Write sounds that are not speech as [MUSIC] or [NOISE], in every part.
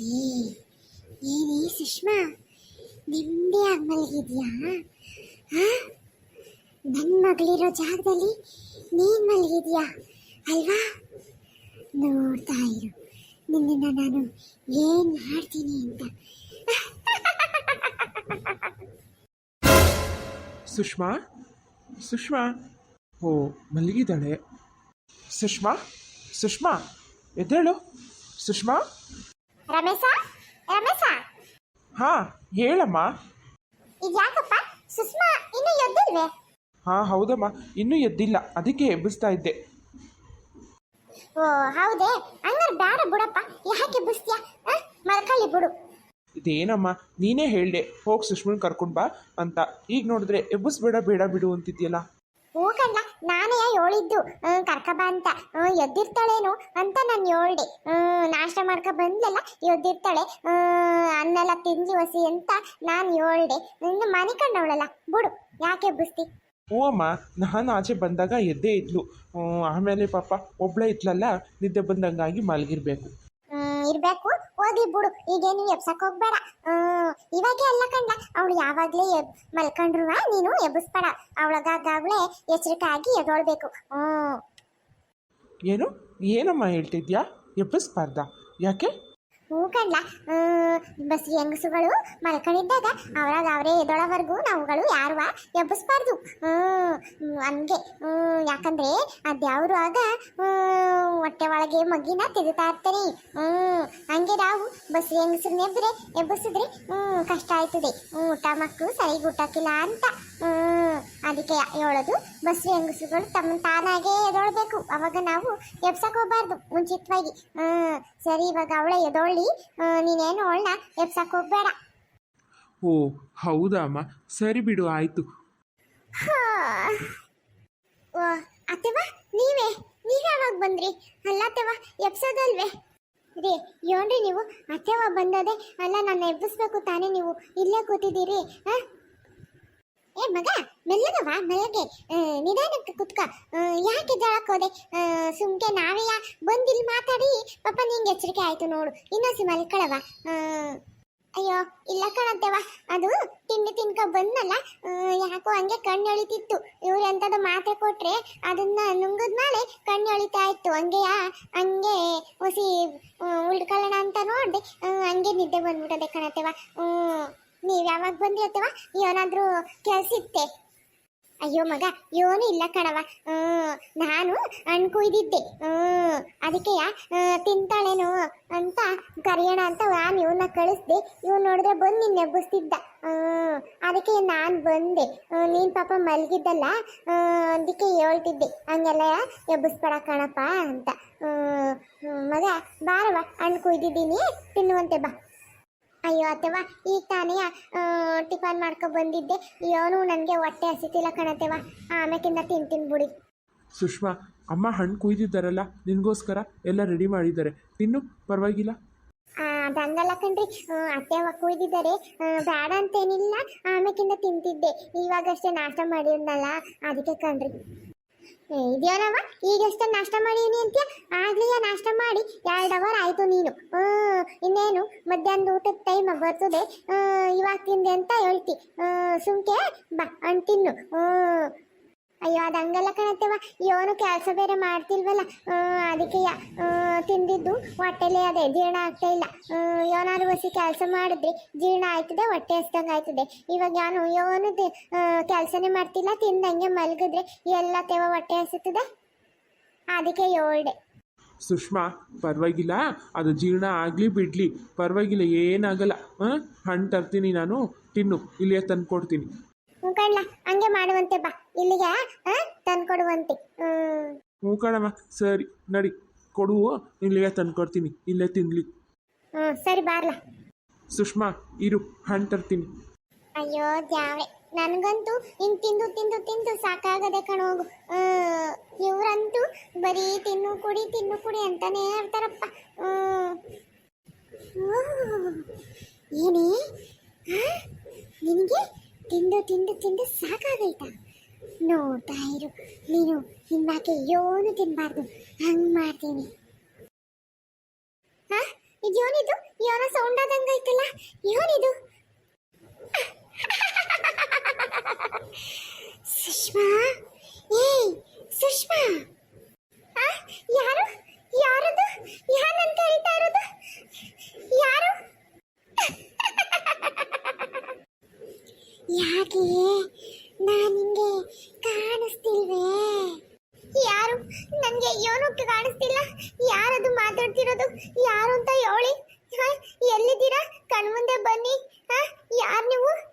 ಏ ನೀ ಸುಷ್ಮಾ ನಿಮ್ಮದೇ ಆಗಿ ಮಲಗಿದ್ಯಾ ನನ್ನ ಮಗಳಿರೋ ಜಾಗದಲ್ಲಿ ನೀನು ಮಲಗಿದ್ಯಾ? ಅಲ್ವಾ? ನೋಡ್ತಾ ಇರು. ನಿನ್ನನ್ನು ನಾನು ಏನು ಮಾಡ್ತೀನಿ ಅಂತ. ಸುಷ್ಮಾ? ಸುಷ್ಮಾ? ಓ, ಮಲಗಿದ್ದಾಳೆ. ಸುಷ್ಮಾ? ಸುಷ್ಮಾ? ಎದ್ದೇಳು. ಸುಷ್ಮಾ? ರಮೇಶ? ರಮೇಶ? ಹಾ ಹೇಳಮ್ಮ. ಇದ್ಯಾಕಪ್ಪ ಸುಷ್ಮಾ ಇನ್ನೂ ಎದ್ದಿಲ್ವೇ? ಹಾ ಹೌದಮ್ಮ. ಇನ್ನೂ ಎದ್ದಿಲ್ಲ. ಅದಕ್ಕೆ ಎಬ್ಬಿಸ್ತಾ ಇದ್ದೆ. ಓ ಹೌದೇ? ಹಂಗಾರೆ ಬೇಡ ಬಿಡಪ್ಪ. ಯಾಕೆ ಬುಸ್ತ್ಯಾ ಮಲ್ಕೊಳ್ಳಿ ಬಿಡು. ಇದೇನಮ್ಮ? ನೀನೇ ಹೇಳ್ದೆ. ಹೋಗಿ ಸುಷ್ಮನ್ ಕರ್ಕೊಂಡು ಬಾ ಅಂತ. ಈಗ ನೋಡಿದ್ರೆ ಎಬ್ಬಿಸ್ಬೇಡ ಬೇಡ ಬಿಡು ಅಂತಿದ್ಯಲ್ಲ. ಹ್ಞೂ ಕಣ್ಣ, ನಾನೇ ಹೇಳಿದ್ದು ಕರ್ಕಬ ಅಂತ. ಎದ್ದಿರ್ತಾಳೇನು ಅಂತ ನಾನು ಹೇಳ್ದೆ. ನಾಷ್ಟ ಮಾಡ್ಕ ಬಂದ್ಲಲ್ಲ, ಎದ್ದಿರ್ತಾಳೆ. ಅನ್ನೆಲ್ಲ ತಿಂದ್ಲಿ ಹೊಸಿ ಅಂತ ನಾನು ಹೇಳ್ದೆ. ನಿನ್ನ ಮನೆ ಕಂಡವಳಲ್ಲ ಬಿಡು, ಯಾಕೆ ಬುಸ್ತಿ ಹ್ಞೂ ಅಮ್ಮ, ನಾನು ಆಚೆ ಬಂದಾಗ ಎದ್ದೇ ಇದ್ಲು. ಆಮೇಲೆ ಪಾಪ ಒಬ್ಳೇ ಇದ್ಲಲ್ಲ, ನಿದ್ದೆ ಬಂದಂಗಾಗಿ ಮಲಗಿರ್ಬೇಕು. ಇರ್ಬೇಕು. ಹೋಗಿ ಬಿಡು. ಈಗೇನು ಎಬ್ಸಕ್ ಹೋಗ್ಬೇಡ. ಇವಾಗೆ ಅಲ್ಲ ಕಂಡ. ಅವಳು ಯಾವಾಗ್ಲೇ ಎಬ್ ಮಲ್ಕೊಂಡ್ರು ನೀನು ಎಬ್ಬಿಸ್ಬೇಡ. ಅವಳಗಾಗಲೇ ಎಚ್ಚರಿಕೆ ಎದೊಳ್ಬೇಕು ಹ್ಮ್. ಏನು? ಏನಮ್ಮ ಹೇಳ್ತಿದ್ಯಾ? ಎಬ್ಬಿಸ್ಬಾರ್ದ? ಯಾಕೆ? ಹ್ಞೂ ಕಂಡ್ಲ ಬಸ್ ಹೆಂಗಸುಗಳು ಮಲ್ಕೊಂಡಿದ್ದಾಗ ಅವ್ರಾಗ ಅವರೇ ಎದೊಳವರೆಗೂ ನಾವುಗಳು ಯಾರುವ ಎಬ್ಬಿಸ್ಬಾರ್ದು. ಹಂಗೆ. ಯಾಕಂದ್ರೆ ಅದ್ಯಾವ್ರು ಆಗ ಹೊಟ್ಟೆ ಒಳಗೆ ಮಗ್ಗಿನ ತೆಗಿತಾ ಇರ್ತಾರೆ ಹಂಗೆ ನಾವು ಬಸ್ ಹೆಂಗಸರನ್ನ ಎಬ್ಬಿಸಿದ್ರೆ ಹ್ಮ್ ಕಷ್ಟ ಆಯ್ತದೆ. ಊಟ ಮಕ್ಕಳು ಸರಿಗೆ ಊಟಕ್ಕಿಲ್ಲ ಅಂತ. ಅದಕ್ಕೆ ಹೇಳೋದು ಬಸ್ ಹೆಂಗಸುಗಳು ತಮ್ಮ ತಾನಾಗೇ ಎದೊಳ್ಬೇಕು. ಅವಾಗ ನಾವು ಎಬ್ಸಕ್ಕೆ ಹೋಗ್ಬಾರ್ದು. ಮುಂಚಿತವಾಗಿ ಸರಿ ಇವಾಗ ಅವಳ ಎದೊಳ್ಳಿ. ನೀನೇನು ಅವಳನ್ನ ಎಬ್ಸಕ್ಕೆ ಹೋಗ್ಬೇಡ. ಓ ಹೌದಾ ಅಮ್ಮ? ಸರಿ ಬಿಡು ಆಯಿತು. ಹಾ. ಓ ಅತ್ತೆವ ನೀವೇ? ನೀವ್ ಯಾವಾಗ ಬಂದ್ರಿ? ಅಲ್ಲ ಅತ್ತೆವ ಎಬ್ಸೋದಲ್ವೇ? ರೀ ಏನ್ರಿ ನೀವು? ಅತ್ತೆವ ಬಂದದೆ ಅಲ್ಲ ನಾನು ಎಬ್ಬಿಸ್ಬೇಕು ತಾನೇ ನೀವು? ಇಲ್ಲೇ ಕೂತಿದ್ದೀರಿ ಆ? ಏ ಮಗ ಮೆಲ್ಲಗವ ಮೆಲ್ಲಗೆ ನಿಧಾನಕ್ಕೆ ಕುತ್ಕ. ಯಾಕೆ ಜಳಕೋದೆ ಸುಮ್ಕೆ ನಾವೆಯ ಬಂದಿಲ್ಲಿ ಮಾತಾಡಿ. ಪಾಪ ನಿಂಗೆ ಎಚ್ಚರಿಕೆ ಆಯ್ತು ನೋಡು. ಇನ್ನೊಸಿ ಮಲ್ಕಳವ ಅಯ್ಯೋ, ಇಲ್ಲ ಕಣತ್ತೆವ ಅದು ತಿಂಡಿ ತಿನ್ಕ ಬಂದಲ್ಲ ಯಾಕೋ ಹಂಗೆ ಕಣ್ಣು ಎಳಿತಿತ್ತು. ಇವ್ರು ಎಂತದ ಮಾತೆ ಕೊಟ್ರೆ ಅದನ್ನ ನುಂಗದ್ಮೇಲೆ ಕಣ್ಣು ಎಳಿತಾ ಇತ್ತು. ಹಂಗೆಯ ಹಂಗೆ ಹೊಸಿ ಉಳ್ಕೊಳ್ಳೋಣ ಅಂತ ನೋಡಿದೆ. ಹಂಗೆ ನಿದ್ದೆ ಬಂದ್ಬಿಟ್ಟದೆ ಕಣತ್ತೇವ ಹ್ಮ್. ನೀವ್ ಯಾವಾಗ ಬಂದಿ ಅಥವಾ ಏನಾದ್ರೂ ಕೆಲ್ಸ ಇತ್ತೆ? ಅಯ್ಯೋ ಮಗ ಏನು ಇಲ್ಲ ಕಣವ ನಾನು ಅನ್ಕೊಯ್ದಿದ್ದೆ ಕುಯ್ದಿದ್ದೆ. ಹ್ಮ್, ಅದಕ್ಕೆಯ ತಿಂತಾಳೇನು ಅಂತ ಕರೆಯೋಣ ಅಂತ ನಾನು ಇವನ್ನ ಕಳಿಸ್ದೆ. ಇವ್ನು ನೋಡಿದ್ರೆ ಬಂದು ನಿನ್ನ ಎಬ್ಬಿಸ್ತಿದ್ದ ಹ್ಮ್, ಅದಕ್ಕೆ ನಾನು ಬಂದೆ. ನೀನ್ ಪಾಪ ಮಲಗಿದ್ದಲ್ಲ. ಅದಕ್ಕೆ ಹೇಳ್ತಿದ್ದೆ. ಹಂಗೆಲ್ಲ ಎಬ್ಬಿಸ್ಬೇಡ ಕಣಪ್ಪ ಅಂತ. ಮಗ ಬಾರವ ಹಣ್ಣು ಕುಯ್ದಿದ್ದೀನಿ. ತಿನ್ನುವಂತೆ ಬಾ. ಅಯ್ಯೋ ಅಥವಾ ಈಗ ತಾನೇ ಟಿಫನ್ ಮಾಡ್ಕೊ ಬಂದಿದ್ದೆ. ಏನೂ ನನಗೆ ಹೊಟ್ಟೆ ಹಸಿತಿಲ್ಲ ಕಣತೆವ ಆಮೇಕಿಂದ ತಿಂತೀನಿ ಬಿಡಿ. ಸುಷ್ಮಾ ಅಮ್ಮ ಹಣ್ಣು ಕುಯ್ದಿದ್ದಾರಲ್ಲ ನಿನಗೋಸ್ಕರ ಎಲ್ಲ ರೆಡಿ ಮಾಡಿದ್ದಾರೆ. ತಿನ್ನು ಪರವಾಗಿಲ್ಲ. ಆ, ಅದಂಗಲ್ಲ ಕಣ್ರಿ. ಅತ್ತೆವ ಕುಯ್ದಿದ್ದಾರೆ. ಆ, ಬೇಡ ಅಂತೇನಿಲ್ಲ ಆಮೇಕಿಂದ ತಿಂತಿದ್ದೆ. ಇವಾಗಷ್ಟೇ ನಾಷ್ಟ ಮಾಡಿದ್ನಲ್ಲ ಅದಕ್ಕೆ ಕಣ್ರಿ. ಏ, ಇದ್ಯಾನವ ಈಗಷ್ಟೇ ನಾಷ್ಟ ಮಾಡೀನಿ ಅಂತ ಆಗ್ಲಿಯ ನಾಷ್ಟ ಮಾಡಿ ಎರಡು ಅವರ್ ಆಯಿತು ನೀನು. ಇನ್ನೇನು? ಮಧ್ಯಾಹ್ನದ ಊಟದ ಟೈಮ್ ಬರ್ತದೆ. ಇವಾಗ ತಿಂದೆ ಅಂತ ಹೇಳ್ತಿ. ಸುಮ್ಕೆ ಬಾ, ಹಣ್ಣು ತಿನ್ನು. ಅಯ್ಯೋ, ಅದು ಹಂಗಲ್ಲ ಕಣತ್ತೆವ ಇವನು ಕೆಲಸ ಬೇರೆ ಮಾಡ್ತಿಲ್ವಲ್ಲ. ಅದಕ್ಕೆ ತಿಂದಿದ್ದು ಹೊಟ್ಟೆಲೇ ಅದೇ, ಜೀರ್ಣ ಆಗ್ತಾ ಇಲ್ಲ. ಏನಾದ್ರು ಬಸಿ ಕೆಲಸ ಮಾಡಿದ್ರೆ ಜೀರ್ಣ ಆಯ್ತದೆ, ಹೊಟ್ಟೆ ಹಸ್ದಂಗೆ ಆಯ್ತದೆ. ಇವಾಗ ಯಾನು ಇವನು ಕೆಲಸನೇ ಮಾಡ್ತಿಲ್ಲ, ತಿಂದಂಗೆ ಮಲಗಿದ್ರೆ ಎಲ್ಲ ತೇವ ಹೊಟ್ಟೆ ಹಸುತ್ತದೆ ಅದಕ್ಕೆ ಹೇಳ್ದೆ ಸುಷ್ಮಾ ಪರವಾಗಿಲ್ಲ. ಅದು ಜೀರ್ಣ ಆಗಲಿ ಬಿಡಲಿ. ಪರವಾಗಿಲ್ಲ ಏನಾಗಲ್ಲ. ಹಾಂ ಹಣ್ಣು ತರ್ತೀನಿ ನಾನು. ತಿನ್ನು. ಇಲ್ಲಿಯೇ ತಂದು ಕೊಡ್ತೀನಿ ಹ್ಞೂ ಹಂಗೆ ಮಾಡುವಂತೆ ಬಾ. ಇಲ್ಲಿಗೆ ತಂದ್ಕೊಡುವಂತೆ. ಕೊಡುವಂತೆ ಹ್ಞೂ ಕಣಮ್ಮ. ಸರಿ ನಡಿ. ಕೊಡುವು ಇಲ್ಲಿಗೆ ತಂದು ಕೊಡ್ತೀನಿ ಇಲ್ಲೇ ತಿನ್ಲಿ. ಹ್ಞೂ ಸರಿ ಬಾರ್ಲ. ಸುಷ್ಮಾ ಇರು. ಹಣ್ಣು ತರ್ತೀನಿ. ಅಯ್ಯೋ ದ್ಯಾವೆ ನನಗಂತೂ ಹಿಂಗ್ ತಿಂದು ತಿಂದು ತಿಂದು ಸಾಕಾಗದೆ ಕಣೋಗು ಇವರಂತೂ ಬರೀ ತಿನ್ನು ಕುಡಿ ತಿನ್ನು ಕುಡಿ ಅಂತಾನೆ ಹೇಳ್ತಾರಪ್ಪ. ಏನೇ? ನಿನಗೆ ತಿಂದು ತಿಂದು ತಿಂದು ಸಾಕಾಗೈತಾ? ನೋಡ್ತಾ ಇರು. ನೀನು ಇನ್ನಾಕೆ ಏನು ತಿನ್ನಬಾರ್ದು ಹಂಗ್ ಮಾಡ್ತೀನಿ. ಹಾ ಇದೇನಿದು ಏನೋ ಸೌಂಡ್ ಆದಂಗೈತಲ್ಲ ಏನಿದು? ಸುಷ್ಮಾ? ಏಯ್ ಸುಷ್ಮಾ? ಆ, ಯಾರು? ಯಾರದು? ಯಾರು ಅಂತ ಕರೀತಾ ಇರೋದು? ಯಾರು? ಯಾಕೆ? ನಾನು ನಿಮಗೆ ಕಾಣಿಸ್ತಿಲ್ವೇ? ಯಾರು? ನನಗೆ ಏನು ಕಾಣಿಸ್ತಿಲ್ಲ. ಯಾರದು ಮಾತಾಡ್ತಿರೋದು? ಯಾರು ಅಂತ ಹೇಳಿ? ಎಲ್ಲಿದ್ದೀರಾ? ಕಣ್ಮುಂದೆ ಬನ್ನಿ. ಹಾ ಯಾರು ನೀವು?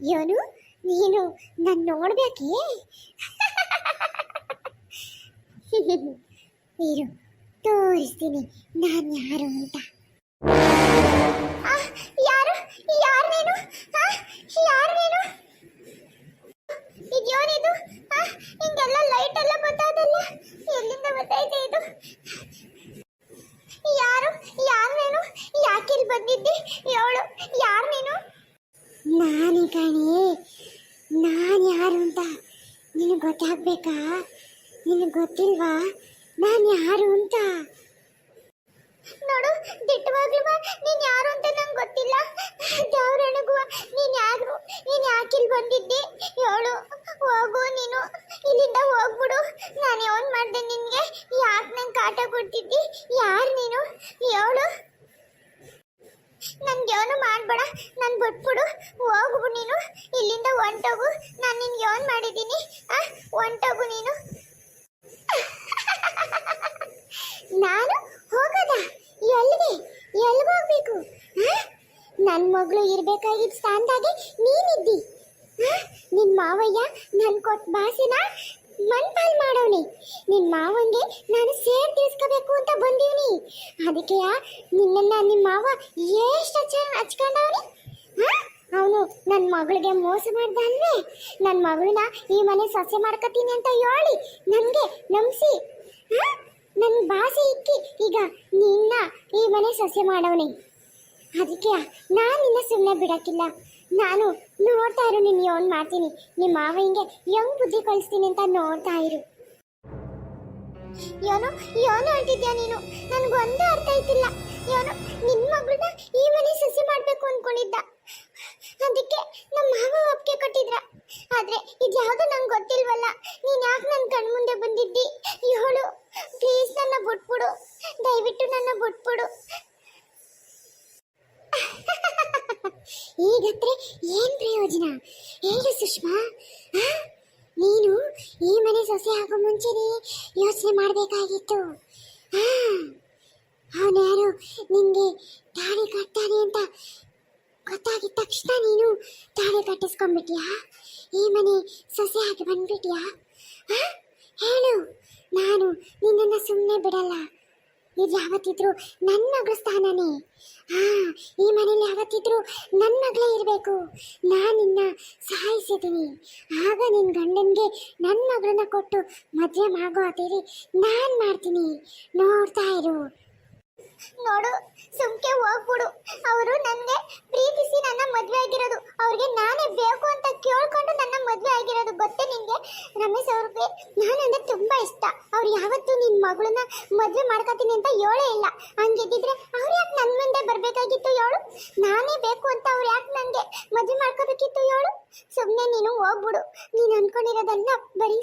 ಏನು ನೀನು ನನ್ನ ನೋಡ್ಬೇಕೇ? ಇರು ತೋರಿಸ್ತೀನಿ ನಾನು ಯಾರು ಅಂತ. ಯಾರು? ಯಾರು ನೀನು? ಯಾರು ನೀನು ಇದ್ಯೋನಿದು ಆ, ಹಿಂಗೆಲ್ಲ ಲೈಟ್ ಎಲ್ಲ ಬರ್ತಾದಲ್ಲ ಎಲ್ಲಿಂದ ಬರ್ತೈತೆ ಇದು ಯಾರು ಯಾರು ನೀನು ಯಾಕಿಲ್ಲಿ ಬಂದಿದ್ದಿ ಹೇಳು ಯಾರು ನೀನು ನಾನು ಕಣೆ ನಾನು ಯಾರು ಅಂತ ನಿನಗೆ ಗೊತ್ತಾಗ್ಬೇಕಾ ನಿನಗೆ ಗೊತ್ತಿಲ್ವಾ? ನಾನು ಯಾರು ಅಂತ ನೋಡು ದಿಟ್ಟವಾಗ್ಲೂ ನೀನ್ ಯಾರು ಅಂತ ನಂಗೆ ಗೊತ್ತಿಲ್ಲ ದೇವ್ರಣಗುವ ನೀನ್ ಯಾರು ನೀನ್ ಯಾಕಿಲ್ ಬಂದಿದ್ದಿ ಹೇಳು ಹೋಗು ನೀನು ಇಲ್ಲಿಂದ ಹೋಗ್ಬಿಡು ನಾನು ಏನ್ ಮಾಡ್ದೆ ನಿನ್ಗೆ ಯಾಕೆ ನಂಗೆ ಕಾಟ ಕೊಡ್ತಿದ್ದಿ ಯಾರು ನೀನು ಹೇಳು ನನ್ಗೇನು ಮಾಡ್ಬೇಡ ನನ್ ಬಿಟ್ಬಿಡು ಹೋಗ್ಬಿಡು ನೀನು ಇಲ್ಲಿಂದ ಹೊಂಟೋಗು ನಾನು ನಿನ್ಗೆ ಏನ್ ಮಾಡಿದ್ದೀನಿ ಆ ಹೊಂಟೋಗು ನೀನು ನಾನು ಹೋಗೋದ ಎಲ್ಲಿಗೆ ಎಲ್ಲಿಗೆ ಹೋಗ್ಬೇಕು ನನ್ನ ಮಗಳು ಇರ್ಬೇಕಾಗಿದ್ದ ಸ್ಥಾನದಾಗೆ ನೀನಿದ್ದಿ ಆ? ನಿನ್ ಮಾವಯ್ಯ ನನ್ ಕೊಟ್ಟ ಭಾಷೆನ ಮಣ್ಪಾಲ್ ಮಾಡವ್ನಿ ನಿನ್ ಮಾವಂಗೆ ನಾನು ಸೇರ್ ತಿಳಿಸ್ಕೋಬೇಕು ಅಂತ ಬಂದೀವ್ನಿ ಅದಕ್ಕೆ ನಿನ್ನ ನಿಮ್ಮ ಮಾವ ಎಷ್ಟು ಚೆನ್ನಾಗಿ ಹಚ್ಕೊಂಡವ್ನಿ? ಅವನು ನನ್ನ ಮಗಳಿಗೆ ಮೋಸ ಮಾಡ್ದ ನನ್ನ ಮಗಳನ್ನ ಈ ಮನೆ ಸೊಸೆ ಮಾಡ್ಕೊತೀನಿ ಅಂತ ಹೇಳಿ ನನಗೆ ನಂಬಿಸಿ. ನನ್ನ ಭಾಷೆ ಇಕ್ಕಿ ಈಗ ನಿನ್ನ ಈ ಮನೆ ಸೊಸೆ ಮಾಡವನೇ. ಅದಕ್ಕೆ ನಾನು ನಿನ್ನ ಸುಮ್ಮನೆ ಬಿಡಕ್ಕಿಲ್ಲ. ನಾನು ನೋಡ್ತಾ ಇರು ನಿನ್ನ ಯೋನ್ ಮಾಡ್ತೀನಿ. ನಿಮ್ಮ ಮಾವ ಹಿಂಗೆ ಹೆಂಗ್ ಬುದ್ಧಿ ಕಳಿಸ್ತೀನಿ ಅಂತ ನೋಡ್ತಾ ಇರು. ಏನೋ ಏನೋ ಹೇಳ್ತಿದ್ಯಾ ನೀನು? ನನ್ಗೊಂದು ಅರ್ಥ ಆಯ್ತಿಲ್ಲ. ಏನೋ ನಿನ್ನ ಮಗಳನ್ನ ಈ ಮನೆ ಸಸಿ ಮಾಡಬೇಕು ಅಂದ್ಕೊಂಡಿದ್ದ ಅದಕ್ಕೆ ನಮ್ಮ ಮಾವ ಒಪ್ಪಿಗೆ ಕೊಟ್ಟಿದ್ರ. ಆದ್ರೆ ಯಾವುದೋ ನಂಗೆ ಗೊತ್ತಿಲ್ವಲ್ಲ. ನೀನು ಯಾಕೆ ನನ್ನ ಕಣ್ಮುಂದೆ ಬಂದಿದ್ದಿ? ಇವಳು ಪ್ಲೀಸ್ ನನ್ನ ಬಿಟ್ಬಿಡು. ದಯವಿಟ್ಟು ನನ್ನ ಬಿಟ್ಬಿಡು. [LAUGHS] ಈಗತ್ರೆ ಏನು ಪ್ರಯೋಜನ? ಹೇಳು ಸುಷ್ಮಾ? ನೀನು ಈ ಮನೆ ಸೊಸೆ ಆಗೋ ಮುಂಚೆನೇ ಯೋಚನೆ ಮಾಡಬೇಕಾಗಿತ್ತು. ಅವನ್ಯಾರು ನಿಮಗೆ ತಾಳಿ ಕಟ್ತಾನೆ ಅಂತ ಗೊತ್ತಾಗಿದ ತಕ್ಷಣ ನೀನು ತಾಳಿ ಕಟ್ಟಿಸ್ಕೊಂಡ್ಬಿಟ್ಯಾ? ಈ ಮನೆ ಸೊಸೆ ಆಗಿ ಬಂದ್ಬಿಟ್ಯಾ? ಹೇಳು. ನಾನು ನಿನ್ನನ್ನು ಸುಮ್ಮನೆ ಬಿಡಲ್ಲ. ಇದು ಯಾವತ್ತಿದ್ರು ನನ್ನ ಮಗಳ ಸ್ಥಾನನೇ. ಹಾ ಈ ಮನೇಲಿ ಯಾವತ್ತಿದ್ರು ನನ್ನ ಮಗಳೇ ಇರಬೇಕು. ನಾನು ನಿನ್ನ ಸಹಾಯಿಸಿದ್ದೀನಿ. ಆಗ ನಿನ್ನ ಗಂಡನಿಗೆ ನನ್ನ ಮಗಳನ್ನ ಕೊಟ್ಟು ಮದುವೆ ಮಾಡೋ ಅದೇರಿ ನಾನು ಮಾಡ್ತೀನಿ. ನೋಡ್ತಾ ಇರು. ನೋಡು, ಸುಮ್ಕೆ ಹೋಗ್ಬಿಡು. ಅವರು ನನಗೆ ಪ್ರೀತಿಸಿ ನನ್ನ ಮದುವೆ ಆಗಿರೋದು ಅವ್ರಿಗೆ ನಾನೇ ಬೇಕು ಅಂತ ಕೇಳ್ಕೊಂಡು ನನ್ನ ಮದುವೆ ಆಗಿರೋದು ಗೊತ್ತೇ ನಿಂಗೆ ರಮೇಶ್ ಅವ್ರಿಗೆ ನಾನಂದ್ರೆ ತುಂಬಾ ಇಷ್ಟ ಅವ್ರು ಯಾವತ್ತೂ ನಿನ್ನ ಮಗಳನ್ನ ಮದುವೆ ಮಾಡ್ಕೊತೀನಿ ಅಂತ ಹೇಳೇ ಇಲ್ಲ ಹಂಗಿದ್ದಿದ್ರೆ ಅವ್ರು ಯಾಕೆ ನನ್ನ ಮುಂದೆ ಬರಬೇಕಾಗಿತ್ತು ಹೇಳು ನಾನೇ ಬೇಕು ಅಂತ ಅವ್ರು ಯಾಕೆ ನನಗೆ ಮದುವೆ ಮಾಡ್ಕೋಬೇಕಿತ್ತು ಹೇಳು ಸುಮ್ಮನೆ ನೀನು ಹೋಗ್ಬಿಡು ನೀನು ಅನ್ಕೊಂಡಿರೋದೆಲ್ಲ ಬರೀ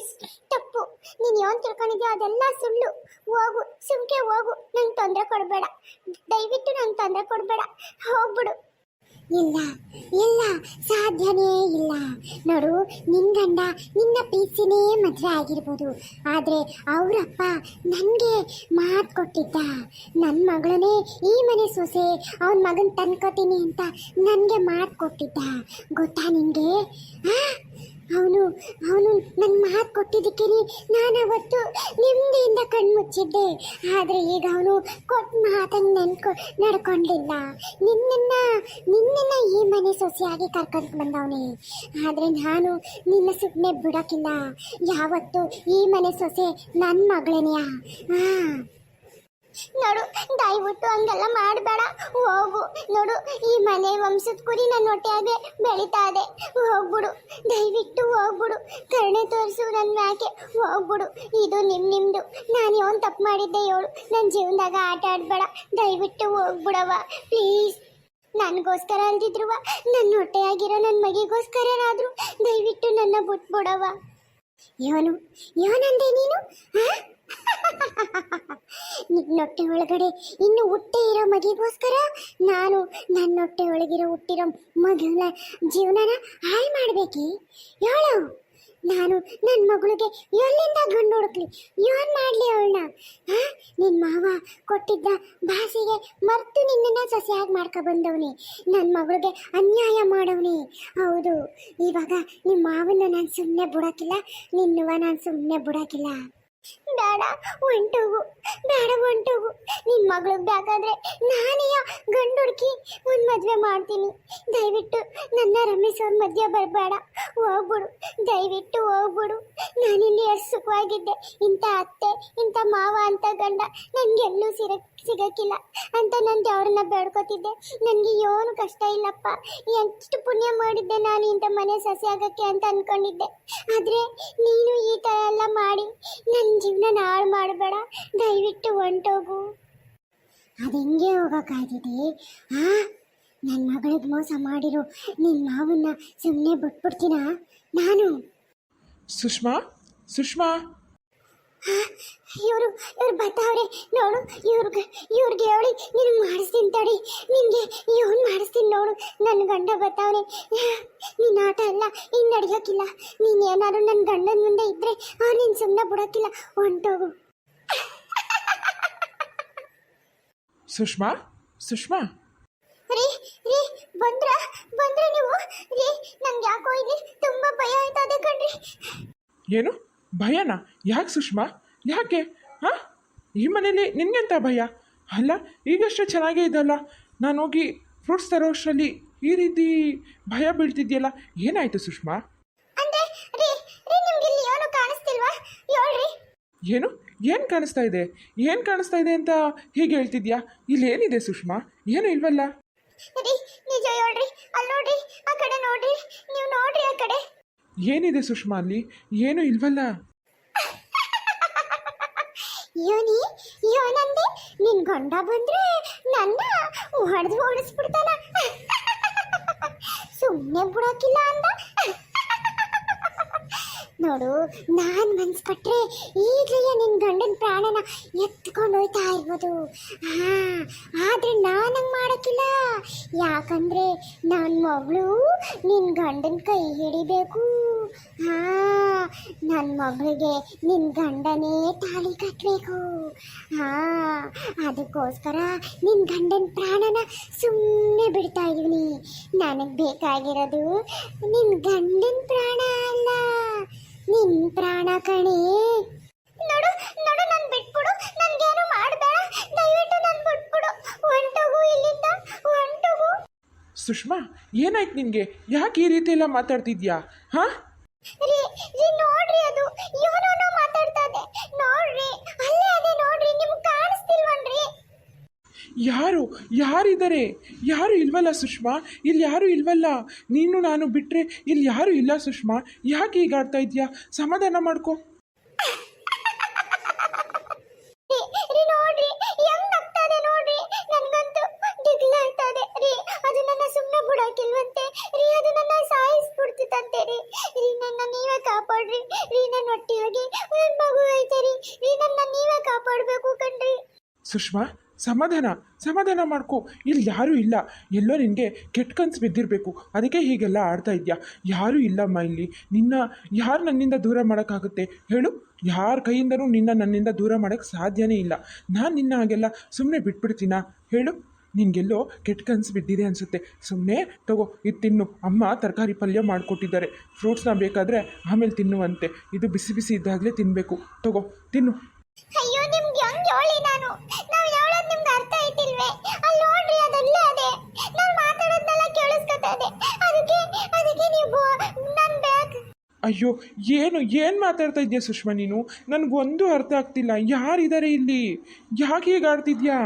ತಪ್ಪು ನೀನು ಏನು ತಿಳ್ಕೊಂಡಿದ್ಯೋ ಅದೆಲ್ಲ ಸುಳ್ಳು ಹೋಗು ಸುಮ್ಕೆ ಹೋಗು ನಂಗೆ ತೊಂದರೆ ಕೊಡಬೇಡ ದಯವಿಟ್ಟು ನಂಗೆ ತೊಂದರೆ ಕೊಡಬೇಡ ಹೋಗ್ಬಿಡು ಇಲ್ಲ ಇಲ್ಲ ಸಾಧ್ಯನೇ ಇಲ್ಲ. ನೋಡು, ನಿನ್ ಗಂಡ ನಿನ್ನ ಪ್ರೀತಿನೇ ಮದುವೆ ಆಗಿರ್ಬೋದು. ಆದರೆ ಅವರಪ್ಪ ನನಗೆ ಮಾತು ಕೊಟ್ಟಿದ್ದ. ನನ್ನ ಮಗಳನ್ನೇ ಈ ಮನೆ ಸೊಸೆ ಅವನ ಮಗನ ತಂದ್ಕೋತೀನಿ ಅಂತ ನನಗೆ ಮಾತು ಕೊಟ್ಟಿದ್ದ. ಗೊತ್ತಾ ನಿಂಗೆ? ಅವನು ಅವನು ನನ್ನ ಮಾತು ಕೊಟ್ಟಿದ್ದಕ್ಕೆ ನಾನು ಅವತ್ತು ನೆಮ್ಮದಿಯಿಂದ ಕಣ್ಮುಚ್ಚಿದ್ದೆ. ಆದರೆ ಈಗ ಅವನು ಕೊಟ್ಟ ಮಾತನ್ನು ನೆನ್ಕೊ ನಡ್ಕೊಂಡಿಲ್ಲ. ನಿನ್ನನ್ನ ನಿನ್ನನ್ನ ಈ ಮನೆ ಸೊಸೆಯಾಗಿ ಕರ್ಕೊಂಡು ಬಂದವನೇ. ಆದರೆ ನಾನು ನಿನ್ನ ಸುಮ್ಮನೆ ಬಿಡೋಕ್ಕಿಲ್ಲ ಯಾವತ್ತು ಈ ಮನೆ ಸೊಸೆ ನನ್ನ ಮಗಳೇನೆಯಾ? ಹಾಂ ನೋಡು, ದಯವಿಟ್ಟು ಹಂಗೆಲ್ಲ ಮಾಡಬೇಡ. ಹೋಗು. ನೋಡು, ಈ ಮನೆ ವಂಶದ ಕುರಿ ನನ್ನ ಹೊಟ್ಟೆಯಾಗೆ ಬೆಳೀತಾ ಇದೆ. ಹೋಗ್ಬಿಡು. ದಯವಿಟ್ಟು ಹೋಗ್ಬಿಡು. ಕರುಣೆ ತೋರಿಸು ನನ್ನ ಮ್ಯಾಕೆ. ಹೋಗ್ಬಿಡು. ಇದು ನಿಮ್ಮ ನಿಮ್ಮದು ನಾನು ಏನು ತಪ್ಪು ಮಾಡಿದ್ದೆ ಹೇಳು. ನನ್ನ ಜೀವನದಾಗ ಆಟ ಆಡಬೇಡ. ದಯವಿಟ್ಟು ಹೋಗ್ಬಿಡವ ಪ್ಲೀಸ್. ನನಗೋಸ್ಕರ ಅಲ್ದಿದ್ರುವ, ನನ್ನ ಹೊಟ್ಟೆಯಾಗಿರೋ ನನ್ನ ಮಗಿಗೋಸ್ಕರನಾದ್ರೂ ದಯವಿಟ್ಟು ನನ್ನ ಬಿಟ್ಬಿಡವ ಇವನು ಇವನಂದೆ ನೀನು? ಆ? ನಿನ್ನೊಟ್ಟೆ ಒಳಗಡೆ ಇನ್ನು ಹುಟ್ಟೆ ಇರೋ ಮಗಿಗೋಸ್ಕರ ನಾನು ನನ್ನ ಹೊಟ್ಟೆ ಒಳಗಿರೋ ಹುಟ್ಟಿರೋ ಮಗನ ಜೀವನನ ಹಾಳು ಮಾಡಬೇಕಿ? ಹೇಳು ನಾನು ನನ್ನ ಮಗಳಿಗೆ ಎಲ್ಲಿಂದ ಗಂಡು ಹುಡುಕ್ಲಿ? ಏನ್ ಮಾಡ್ಲಿ ಅವಳನ್ನ? ನಿನ್ನ ಮಾವ ಕೊಟ್ಟಿದ್ದ ಭಾಷೆಗೆ ಮರ್ತು ನಿನ್ನನ್ನ ಸೊಸೆಯಾಗಿ ಮಾಡ್ಕೊ ಬಂದವನಿ. ನನ್ನ ಮಗಳಿಗೆ ಅನ್ಯಾಯ ಮಾಡವನಿ. ಹೌದು. ಇವಾಗ ನಿಮ್ಮ ಮಾವನ್ನ ನಾನು ಸುಮ್ಮನೆ ಬಿಡೋಕಿಲ್ಲ ನಿನ್ನವ ನಾನು ಸುಮ್ಮನೆ ಬಿಡೋಕಿಲ್ಲ. ಬೇಡ ಉಂಟು ಹೊಂಟೋಗು ನಿನ್ ಮಗಳಿಗೆ ಬೇಕಾದ್ರೆ ನಾನೇ ಗಂಡು ಹುಡುಕಿ ಒಂದು ಮದುವೆ ಮಾಡ್ತೀನಿ. ದಯವಿಟ್ಟು ನನ್ನ ರಮೇಶ್ ಅವ್ರ ಮಧ್ಯ ಬರಬೇಡ. ಹೋಗ್ಬಿಡು. ದಯವಿಟ್ಟು ಹೋಗ್ಬಿಡು. ನಾನಿಲ್ಲಿ ಎಷ್ಟು ಸುಖವಾಗಿದ್ದೆ. ಇಂಥ ಅತ್ತೆ, ಇಂಥ ಮಾವ ಅಂತ ಗಂಡ ನನಗೆಲ್ಲೂ ಸಿರ, ಸಿಗಕ್ಕಿಲ್ಲ ಅಂತ ನಾನು ದೇವ್ರನ್ನ ಬೇಡ್ಕೋತಿದ್ದೆ. ನನಗೆ ಏನು ಕಷ್ಟ ಇಲ್ಲಪ್ಪ. ಎಷ್ಟು ಪುಣ್ಯ ಮಾಡಿದ್ದೆ ನಾನು ಇಂಥ ಮನೆ ಸಸಿ ಆಗಕ್ಕೆ ಅಂತ ಅನ್ಕೊಂಡಿದ್ದೆ. ಆದರೆ ನೀನು ಈ ಥರ ಎಲ್ಲ ಮಾಡಿ ನನ್ನ ಜೀವನ ಹಾಳು ಮಾಡಬೇಡ. ದಯವಿಟ್ಟು ಹೊಂಟೋಗು ಅದು ಹೆಂಗೆ ಹೋಗೋಕ್ಕಾಗಿದೆ ಆ ನನ್ನ ಮಗಳಿಗೆ ಮೋಸ ಮಾಡಿರೋ ನಿನ್ನ ಮಾವನ್ನ ಸುಮ್ಮನೆ ಬಿಟ್ಬಿಡ್ತೀನ? ನಾನು? ಸುಷ್ಮಾ ಸುಷ್ಮಾ. ಇವರು ಇವ್ರು ಬರ್ತಾವ್ರೆ ನೋಡು ಇವ್ರಿಗೆ ಇವ್ರಿಗೆ ಹೇಳಿ ನಿನಗೆ ಮಾಡಿಸ್ತೀನಿ ತಡಿ. ನಿನಗೆ ಇವನ್ ಮಾಡಿಸ್ತೀನಿ ನೋಡು ನನ್ನ ಗಂಡ ಬರ್ತಾವ್ರೆ ನಿನ್ನ ಆಟ ಎಲ್ಲ ಇನ್ನು ನಡೆಯೋಕ್ಕಿಲ್ಲ ನೀನು ಏನಾದ್ರು ನನ್ನ ಗಂಡನ ಮುಂದೆ ಇದ್ದರೆ ಆ ನೀನು ಸುಮ್ಮನೆ ಬಿಡೋಕ್ಕಿಲ್ಲ ಹೊಂಟೋಗು. ಸುಷ್ಮಾ? ಸುಷ್ಮಾ? ರೀ ರೀ ಬಂದ್ರ ಬಂದ್ರ ನೀವು? ರೀ ನಂಗೆ ಯಾಕೋ ಇಲ್ಲಿ ತುಂಬಾ ಭಯ ಆಯ್ತದೆ ಕಣ್ರಿ. ಏನು? ಭಯನಾ? ಯಾಕೆ ಸುಷ್ಮಾ? ಯಾಕೆ? ಹಾ? ಈ ಮನೇಲಿ ನಿನ್ಗೆಂತ ಭಯ? ಅಲ್ಲ ಈಗಷ್ಟೇ ಚೆನ್ನಾಗೇ ಇದಲ್ಲ ನಾನು ಹೋಗಿ ಫ್ರೂಟ್ಸ್ ತರೋಷ್ಟರಲ್ಲಿ ಈ ರೀತಿ ಭಯ ಬೀಳ್ತಿದ್ಯಲ್ಲ ಏನಾಯಿತು ಸುಷ್ಮಾ? ಅಂದ್ರೆ ರೀ ರೀ ನಿಮ್ಗೆ ಇಲ್ಲಿ ಏನು ಕಾಣಿಸ್ತಿಲ್ವಾ? ಹೇಳ್ರಿ. ಏನು? ಏನು ಕಾಣಿಸ್ತಾ ಇದೆ? ಏನು ಕಾಣಿಸ್ತಾ ಇದೆ ಅಂತ ಹೀಗೆ ಹೇಳ್ತಿದ್ಯಾ? ಇಲ್ಲಿ ಏನಿದೆ ಸುಷ್ಮಾ? ಏನು ಇಲ್ವಲ್ಲ? ನಿಜ ಹೇಳ್ರಿ. ಅಲ್ಲಿ ನೋಡ್ರಿ ಆ ಕಡೆ ನೋಡ್ರಿ. ನೀವು ನೋಡ್ರಿ ಆ ಕಡೆ. ಏನಿದೆ ಸುಷ್ಮಾ ಅಲ್ಲಿ? ಏನು ಇಲ್ವಲ್ಲ? ಯೋನಿ ಯೋನಂದೆ ನಿನ್ ಗಂಡ ಬಂದ್ರೆ ನನ್ನ ಹೊಡೆದು ಓಡಿಸ್ಬಿಡ್ತಾನ. ಸುಮ್ಮನೆ ಬಿಡೋಕಿಲ್ಲ ಅಂದ. ನೋಡು, ನಾನ್ ಮನ್ಸ್ಪಟ್ರೆ ಈಗಲೇ ನಿನ್ ಗಂಡನ ಪ್ರಾಣನ ಎತ್ಕೊಂಡು ಹೋಯ್ತಾ ಇರ್ಬೋದು. ಹಾ ಆದ್ರೆ ನಾನು ಹಂಗ್ ಮಾಡಕ್ಕಿಲ್ಲ. ಯಾಕಂದ್ರೆ ನನ್ನ ಮಗಳು ನಿನ್ ಗಂಡನ ಕೈ ಹಿಡಿಬೇಕು. ಹಾ ನನ್ನ ಮಗಳಿಗೆ ನಿನ್ ಗಂಡನೇ ತಾಳಿ ಕಟ್ಟಬೇಕು ಹಾ ಅದಕ್ಕೋಸ್ಕರ ನಿನ್ ಗಂಡನ ಪ್ರಾಣನ ಸುಮ್ಮನೆ ಬಿಡ್ತಾ ಇದೀನಿ ನನಗೆ ಬೇಕಾಗಿರೋದು ನಿನ್ ಗಂಡನ ಪ್ರಾಣ ಅಲ್ಲ. ನಿನ್ ಪ್ರಾಣ ಕಣೆ. ನೋಡು ನೋಡು ನನ್ ಬಿಟ್ಬಿಡು. ನನ್ಗೇನು ಮಾಡಬೇಡ. ದಯವಿಟ್ಟು ನನ್ ಬಿಟ್ಬಿಡು. ಹೊಂಟೋಗು ಇಲ್ಲಿಂದ ಹೊಂಟೋಗು ಸುಷ್ಮಾ ಏನಾಯ್ತು ನಿಮಗೆ ಯಾಕೆ ಈ ರೀತಿ ಎಲ್ಲ ಮಾತಾಡ್ತಿದ್ಯಾ? ಹಾ? ರೀ ರೀ ನೋಡ್ರಿ ಅದು. ಇವನವನು ಮಾತಾಡ್ತಾ ಇದೆ ನೋಡ್ರಿ ಅಲ್ಲೇ ಅದೇ ನೋಡ್ರಿ ನಿಮ್ಗೆ ಕಾಣಿಸ್ತಿಲ್ವನ್ರಿ ಯಾರು ಯಾರಿದ್ದಾರೆ? ಯಾರು ಇಲ್ವಲ್ಲ ಸುಷ್ಮಾ? ಇಲ್ಲಿ ಯಾರು ಇಲ್ವಲ್ಲ? ನೀನು ನಾನು ಬಿಟ್ಟರೆ ಇಲ್ಲಿ ಯಾರು ಇಲ್ಲ ಸುಷ್ಮಾ? ಯಾಕೆ ಈಗ ಆಡ್ತಾ ಇದೆಯಾ? ಸಮಾಧಾನ ಮಾಡ್ಕೊ. ಸುಷ್ಮಾ ಸಮಾಧಾನ ಸಮಾಧಾನ ಮಾಡ್ಕೊ. ಇಲ್ಲಿ ಯಾರೂ ಇಲ್ಲ. ಎಲ್ಲೋ ನಿನಗೆ ಕೆಟ್ಟ ಕನ್ಸು ಬಿದ್ದಿರಬೇಕು. ಅದಕ್ಕೆ ಹೀಗೆಲ್ಲ ಆಡ್ತಾ ಇದೆಯಾ? ಯಾರೂ ಇಲ್ಲಮ್ಮ ಇಲ್ಲಿ. ನಿನ್ನ, ಯಾರು ನನ್ನಿಂದ ದೂರ ಮಾಡೋಕ್ಕಾಗುತ್ತೆ? ಹೇಳು. ಯಾರ ಕೈಯಿಂದನೂ ನಿನ್ನ ನನ್ನಿಂದ ದೂರ ಮಾಡೋಕ್ಕೆ ಸಾಧ್ಯನೇ ಇಲ್ಲ. ನಾನು ನಿನ್ನ ಹಾಗೆಲ್ಲ ಸುಮ್ಮನೆ ಬಿಟ್ಬಿಡ್ತೀನಾ? ಹೇಳು. ನಿನಗೆಲ್ಲೋ ಕೆಟ್ಟ ಕನ್ಸು ಬಿದ್ದಿದೆ ಅನಿಸುತ್ತೆ. ಸುಮ್ಮನೆ ತಗೋ, ಇದು ತಿನ್ನು. ಅಮ್ಮ ತರಕಾರಿ ಪಲ್ಯ ಮಾಡಿಕೊಟ್ಟಿದ್ದಾರೆ. ಫ್ರೂಟ್ಸ್ನ ಬೇಕಾದರೆ ಆಮೇಲೆ ತಿನ್ನುವಂತೆ. ಇದು ಬಿಸಿ ಬಿಸಿ ಇದ್ದಾಗಲೇ ತಿನ್ನಬೇಕು ತಗೋ, ತಿನ್ನು. ಅಯ್ಯೋ, ನಿಮ್ಗೆ ನಾನು. ಅಯ್ಯೋ ಏನು ಏನು ಮಾತಾಡ್ತಾ ಇದೆಯಾ ಸುಷ್ಮಾ ನೀನು? ನನಗೊಂದು ಅರ್ಥ ಆಗ್ತಿಲ್ಲ. ಯಾರಿದ್ದಾರೆ ಇಲ್ಲಿ? ಯಾಕೆ ಹೀಗೆ ಆಡ್ತಿದ್ಯಾ?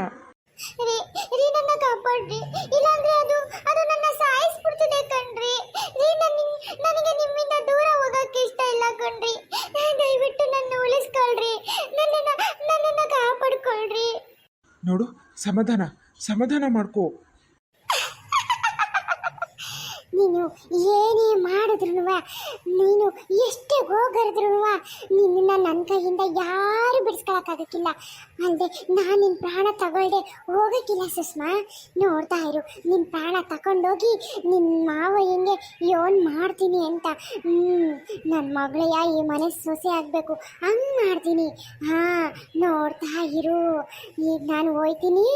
ರೀ ರೀ ನನ್ನ ಕಾಪಾಡ್ರಿ. ಇಲ್ಲಾಂದ್ರೆ ಅದು ಅದು ನನ್ನ ಸಾಯಿಸ್ಬಿಡ್ತಿದೆ ಕಣ್ರಿ. ರೀ ನನ್ನ ನನಗೆ ನಿಮ್ಮಿಂದ ದೂರ ಹೋಗಕ್ಕೆ ಇಷ್ಟ ಇಲ್ಲ ಕಣ್ರಿ. ದಯವಿಟ್ಟು ನನ್ನ ಉಳಿಸ್ಕೊಳ್ರಿ. ನನ್ನನ್ನ ನನ್ನನ್ನ ಕಾಪಾಡ್ಕೊಳ್ರಿ. ನೋಡು ಸಮಾಧಾನ ಸಮಾಧಾನ ಮಾಡ್ಕೋ. ನೀನು ಏನೇ ಮಾಡಿದ್ರು ನೀನು ಎಷ್ಟೇ ಹೋಗರಿದ್ರು ನಿನ್ನ ನನ್ನ ಕೈಯಿಂದ ಯಾರು ಬಿಡಿಸ್ಕೊಳಕ್ಕಾಗಕ್ಕಿಲ್ಲ. ಅಲ್ಲದೆ ನಾನು ನಿನ್ನ ಪ್ರಾಣ ತಗೊಳ್ದೆ ಹೋಗಕ್ಕಿಲ್ಲ ಸುಷ್ಮಾ. ನೋಡ್ತಾ ಇರು ನಿನ್ನ ಪ್ರಾಣ ತಗೊಂಡೋಗಿ ನಿನ್ನ ಮಾವ ಹೆಂಗೆ ಯೋನ್ ಮಾಡ್ತೀನಿ ಅಂತ. ನನ್ನ ಮಗಳಯ್ಯ ಈ ಮನೆ ಸೊಸೆ ಆಗಬೇಕು, ಹಂಗೆ ಮಾಡ್ತೀನಿ. ಹಾಂ, ನೋಡ್ತಾ ಇರು. ಈಗ ನಾನು ಹೋಯ್ತೀನಿ,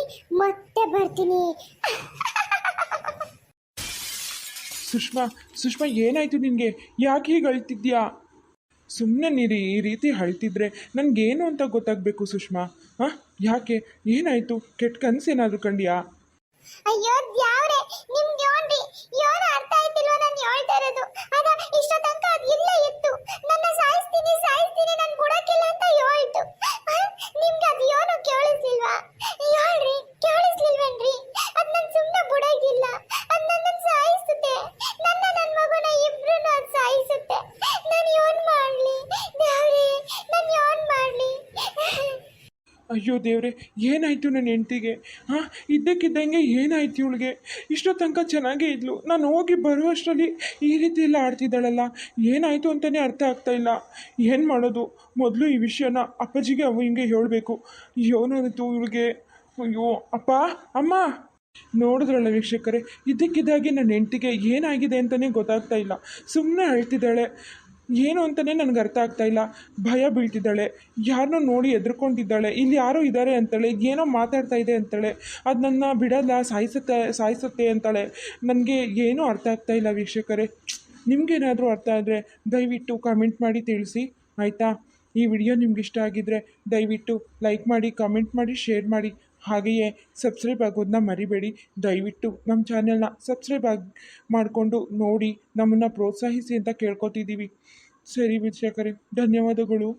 ಮತ್ತೆ ಬರ್ತೀನಿ. ಸುಷ್ಮಾ ಸುಷ್ಮಾ, ಏನಾಯ್ತು ನಿನಗೆ? ಯಾಕೆ ಹೀಗೆ ಅಳ್ತಿದ್ಯಾ ಸುಮ್ಮನೆ ನೀರಿ, ಈ ರೀತಿ ಅಳ್ತಿದ್ರೆ ನನಗೇನು ಅಂತ ಗೊತ್ತಾಗಬೇಕು ಸುಷ್ಮಾ? ಹಾಂ? ಯಾಕೆ? ಏನಾಯಿತು? ಕೆಟ್ಟ ಕನಸೇನಾದರೂ ಕಂಡ್ಯಾ? ಅಯ್ಯೋ ದ್ಯಾವ್ರೆ ನಿಮ್ಗೆ ಅಯ್ಯೋ ದೇವ್ರೆ, ಏನಾಯಿತು ನನ್ನ ಹೆಂಡತಿಗೆ? ಹಾಂ ಇದ್ದಕ್ಕಿದ್ದಂಗೆ ಏನಾಯ್ತು ಇವಳಿಗೆ? ಇಷ್ಟೋ ತನಕ ಚೆನ್ನಾಗೇ ಇದ್ಲು. ನಾನು ಹೋಗಿ ಬರುವಷ್ಟರಲ್ಲಿ ಈ ರೀತಿ ಎಲ್ಲ ಆಡ್ತಿದ್ದಾಳಲ್ಲ. ಏನಾಯಿತು ಅಂತಲೇ ಅರ್ಥ ಆಗ್ತಾ ಇಲ್ಲ. ಏನು ಮಾಡೋದು? ಮೊದಲು ಈ ವಿಷಯನ ಅಪ್ಪಾಜಿಗೆ ಅವು ಹಿಂಗೆ ಹೇಳಬೇಕು. ಏನಾಯಿತು ಇವಳಿಗೆ. ಅಯ್ಯೋ, ಅಪ್ಪ, ಅಮ್ಮ! ನೋಡಿದ್ರಲ್ಲ ವೀಕ್ಷಕರೇ, ಇದ್ದಕ್ಕಿದ್ದಾಗೆ ನನ್ನ ಹೆಂಡತಿಗೆ ಏನಾಗಿದೆ ಅಂತಲೇ ಗೊತ್ತಾಗ್ತಾ ಇಲ್ಲ. ಸುಮ್ಮನೆ ಅಳ್ತಿದ್ದಾಳೆ. ಏನು ಅಂತಲೇ ನನಗೆ ಅರ್ಥ ಆಗ್ತಾ ಇಲ್ಲ. ಭಯ ಬೀಳ್ತಿದ್ದಾಳೆ. ಯಾರನ್ನೋ ನೋಡಿ ಎದ್ರುಕೊಂಡಿದ್ದಾಳೆ ಇಲ್ಲಿ ಯಾರೋ ಇದ್ದಾರೆ ಅಂತಾಳೆ. ಏನೋ ಮಾತಾಡ್ತಾ ಇದೆ ಅಂತಾಳೆ. ಅದು ನನ್ನ ಬಿಡಲ್ಲ, ಸಾಯಿಸುತ್ತೆ ಸಾಯಿಸುತ್ತೆ ಅಂತಾಳೆ. ನನಗೆ ಏನೂ ಅರ್ಥ ಆಗ್ತಾ ಇಲ್ಲ ವೀಕ್ಷಕರೇ. ನಿಮಗೇನಾದರೂ ಅರ್ಥ ಆದರೆ ದಯವಿಟ್ಟು ಕಮೆಂಟ್ ಮಾಡಿ ತಿಳಿಸಿ. ಆಯಿತಾ? ಈ ವಿಡಿಯೋ ನಿಮ್ಗೆ ಇಷ್ಟ ಆಗಿದ್ದರೆ ದಯವಿಟ್ಟು ಲೈಕ್ ಮಾಡಿ ಕಮೆಂಟ್ ಮಾಡಿ ಶೇರ್ ಮಾಡಿ. ಹಾಗೆಯೇ ಸಬ್ಸ್ಕ್ರೈಬ್ ಆಗೋದನ್ನ ಮರಿಬೇಡಿ. ದಯವಿಟ್ಟು ನಮ್ಮ ಚಾನೆಲ್ನ ಸಬ್ಸ್ಕ್ರೈಬ್ ಆಗಿ ಮಾಡಿಕೊಂಡು ನೋಡಿ ನಮ್ಮನ್ನು ಪ್ರೋತ್ಸಾಹಿಸಿ ಅಂತ ಕೇಳ್ಕೊತಿದ್ದೀವಿ ಸರಿ ವೀಕ್ಷಕರೇ, ಧನ್ಯವಾದಗಳು.